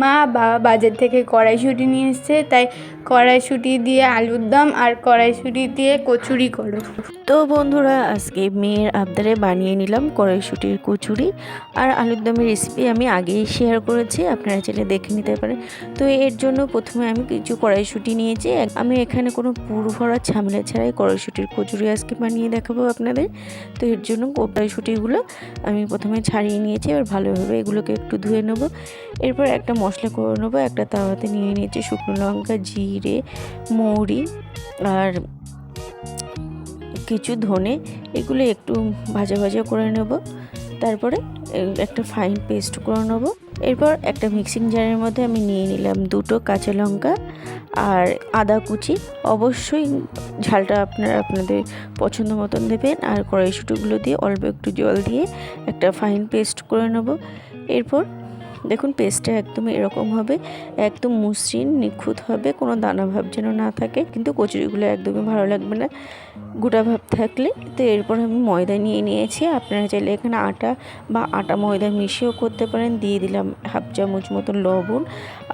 মা বাবা বাজার থেকে কড়াইশুঁটি নিয়ে এসছে, তাই কড়াইশুঁটি দিয়ে আলুর দম আর কড়াইশুঁটি দিয়ে কচুরি করো। তো বন্ধুরা, আজকে মেয়ের আবদারে বানিয়ে নিলাম কড়াইশুটির কচুরি আর আলুর দমের রেসিপি আমি আগেই শেয়ার করেছি, আপনারা চাইলে দেখে নিতে পারেন। তো এর জন্য প্রথমে আমি কিছু কড়াইশুটি নিয়েছি আমি এখানে কোনো পুর ভরা ঝামেলা ছাড়াই কড়াইশুটির কচুরি আজকে বানিয়ে দেখাবো আপনাদের। তো এর জন্য কড়াইশুটিগুলো আমি প্রথমে ছাড়িয়ে নিয়েছি, এবার ভালোভাবে এগুলোকে একটু ধুয়ে নেব। এরপর একটা মশলা করে নেব। একটা তাওয়াতে নিয়ে নিয়েছি শুকনো লঙ্কা, জিরে, মৌরি আর কিছু ধনে। এগুলো একটু ভাজা ভাজা করে নেব। তারপরে একটা ফাইন পেস্ট করে নেব। এরপর একটা মিক্সিং জারের মধ্যে আমি নিয়ে নিলাম দুটো কাঁচা লঙ্কা আর আদা কুচি। অবশ্যই ঝালটা আপনারা আপনাদের পছন্দ মতন দেবেন আর কড়াইশুটিগুলো দিয়ে অল্প একটু জল দিয়ে একটা ফাইন পেস্ট করে নেব। এরপর দেখুন পেস্টটা একদম এরকম হবে, একদম মসৃণ, নিখুঁত হবে, কোনো দানা ভাব যেন না থাকে, কিন্তু কচুরিগুলো একদমই ভালো লাগবে না। গোটা ভাব থাকলে তো এরপর আমি ময়দা নিয়ে নিয়েছি। আপনারা চাইলে এখানে আটা বা আটা ময়দা মিশিয়েও করতে পারেন। দিয়ে দিলাম হাফ চামচ মতো লবণ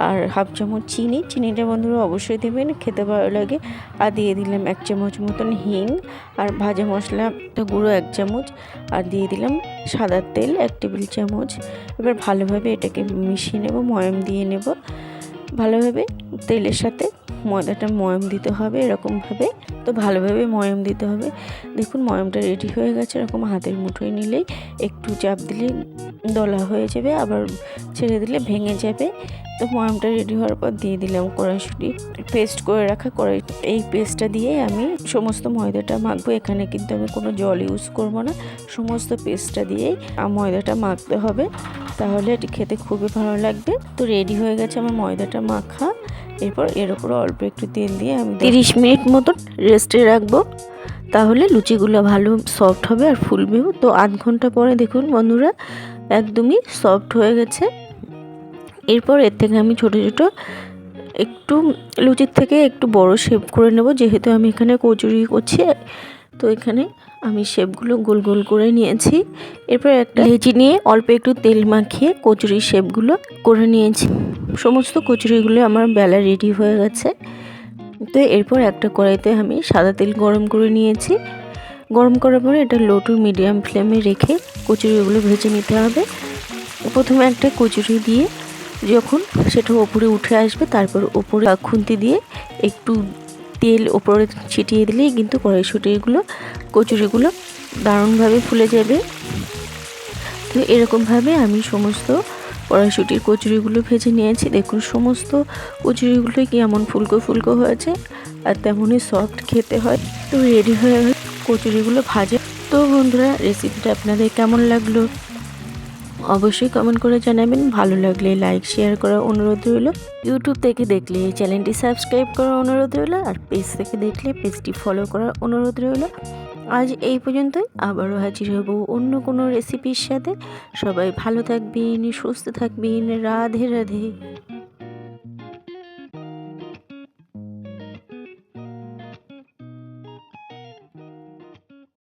আর হাফ চামচ চিনি। চিনিটা বন্ধুরা অবশ্যই দেবেন, খেতে ভালো লাগে। আর দিয়ে দিলাম এক চামচ মতন হিং আর ভাজা মশলা গুঁড়ো এক চামচ। আর দিয়ে দিলাম সাদা তেল এক টেবিল চামচ। এবার ভালোভাবে এটাকে মিশিয়ে নেব, ময়াম দিয়ে নেব। ভালোভাবে তেলের সাথে ময়দাটা ময়ম দিতে হবে এরকমভাবে। তো ভালোভাবে ময়ম দিতে হবে। দেখুন, ময়মটা রেডি হয়ে গেছে। এরকম হাতের মুঠোয় নিলেই একটু চাপ দিলে দলা হয়ে যাবে, আবার ছেড়ে দিলে ভেঙে যাবে। তো ময়মটা রেডি হওয়ার পর দিয়ে দিলাম কড়াইশুটি। পেস্ট করে রাখা কড়াই, এই পেস্টটা দিয়ে আমি সমস্ত ময়দাটা মাখবো। এখানে কিন্তু আমি কোনো জল ইউজ করব না। সমস্ত পেস্টটা দিয়েই ময়দাটা মাখতে হবে। তাহলে এটি খেতে খুবই ভালো লাগবে। তো রেডি হয়ে গেছে আমার ময়দাটা মাখা। এরপর এর উপরে অল্প একটু তেল দিয়ে আমি তিরিশ মিনিট মতন রেস্টে রাখব। তাহলে লুচিগুলো ভালো সফট হবে আর ফুলবেও। তো আধ ঘণ্টা পরে দেখুন বন্ধুরা, একদমই সফট হয়ে গেছে। এরপর এর থেকে আমি ছোট ছোট একটু লুচির থেকে একটু বড় শেপ করে নেব। যেহেতু আমি এখানে কচুরি করছি, তো এখানে আমি শেপগুলো গোল গোল করে নিয়েছি। এরপর একটা লেচি নিয়ে অল্প একটু তেল মাখিয়ে কচুরির শেপগুলো করে নিয়েছি। সমস্ত কচুরিগুলো আমার বেলা রেডি হয়ে গেছে। তো এরপর একটা কড়াইতে আমি সাদা তেল গরম করে নিয়েছি। গরম করার পরে এটা লো টু মিডিয়াম ফ্লেমে রেখে কচুরিগুলো ভেজে নিতে হবে। প্রথমে একটা কচুরি দিয়ে যখন সেটা ওপরে উঠে আসবে, তারপর ওপরে খুন্তি দিয়ে একটু তেল ওপরে ছিটিয়ে দিলেই কিন্তু কড়াইশুটিগুলো, কচুরিগুলো দারুণভাবে ফুলে যাবে। তো এরকমভাবে আমি সমস্ত কড়াইশুটির কচুরিগুলো ভেজে নিয়েছি। দেখুন, সমস্ত কচুরিগুলোই কেমন ফুলকো ফুলকো হয়েছে আর তেমনই সফট খেতে হয়। তো রেডি হয়ে কচুরিগুলো ভাজা। তো বন্ধুরা রেসিপিটা আপনাদের কেমন লাগল? অবশ্যই কমেন্ট করে জানাবেন। ভালো লাগলে লাইক শেয়ার করার অনুরোধ রইল। ইউটিউব থেকে দেখলে চ্যানেলটি সাবস্ক্রাইব করার অনুরোধ রইল। আর পেজ থেকে দেখলে পেজটি ফলো করার অনুরোধ রইল। আজ এই পর্যন্তই। আবারও হাজির হব অন্য কোনো রেসিপির সাথে। সবাই ভালো থাকবেন, সুস্থ থাকবেন। রাধে রাধে।